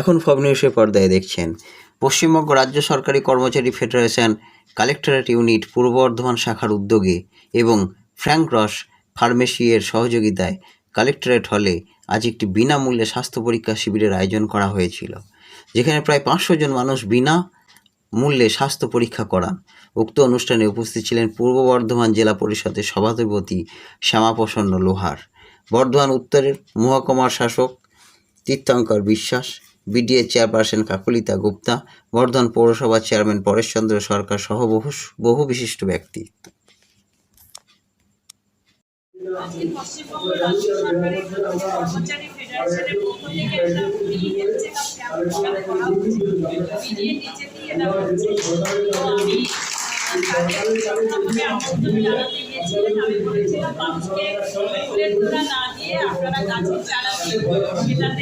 এখন ফব পর্দায় দেখছেন। পশ্চিমবঙ্গ রাজ্য সরকারি কর্মচারী ফেডারেশন কালেক্টরেট ইউনিট পূর্ব বর্ধমান শাখার উদ্যোগে এবং ফ্র্যাঙ্ক রস ফার্মেসি এর সহযোগিতায় কালেক্টরেট হলে আজ একটি বিনামূল্যে স্বাস্থ্য পরীক্ষা শিবিরের আয়োজন করা হয়েছিল, যেখানে প্রায় পাঁচশো জন মানুষ বিনা মূল্যে স্বাস্থ্য পরীক্ষা করান। উক্ত অনুষ্ঠানে উপস্থিত ছিলেন পূর্ব বর্ধমান জেলা পরিষদের সভাধিপতি শ্যামাপ্রসন্ন লোহার, বর্ধমান উত্তরের মহকুমার শাসক তীর্থঙ্কর বিশ্বাস বিডিএ চেয়ারপারসন কাকলিতা গুপ্তা, বর্ধমান পৌরসভার চেয়ারম্যান পরেশচন্দ্র সরকার সহ বহু বহু বিশিষ্ট ব্যক্তি।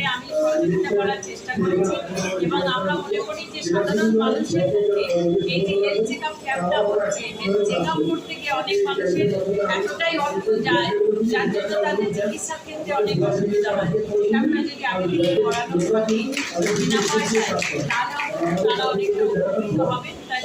আমি সহযোগিতা করার চেষ্টা করেছি এবং আমরা মনে করি যে সাধারণ মানুষের মধ্যে এই যে হেলথ চেকআপ ক্যাম্পটা হচ্ছে হেলথ চেকআপ করতে গিয়ে অনেক মানুষের এতটাই অর্থ যায়, যার জন্য তাদের চিকিৎসা ক্ষেত্রে অনেক অসুবিধা হয়। চেকআপটা যদি আগে থেকে করানো বিনা পয়সায় তারা অনেকটা উপকৃত মানুষের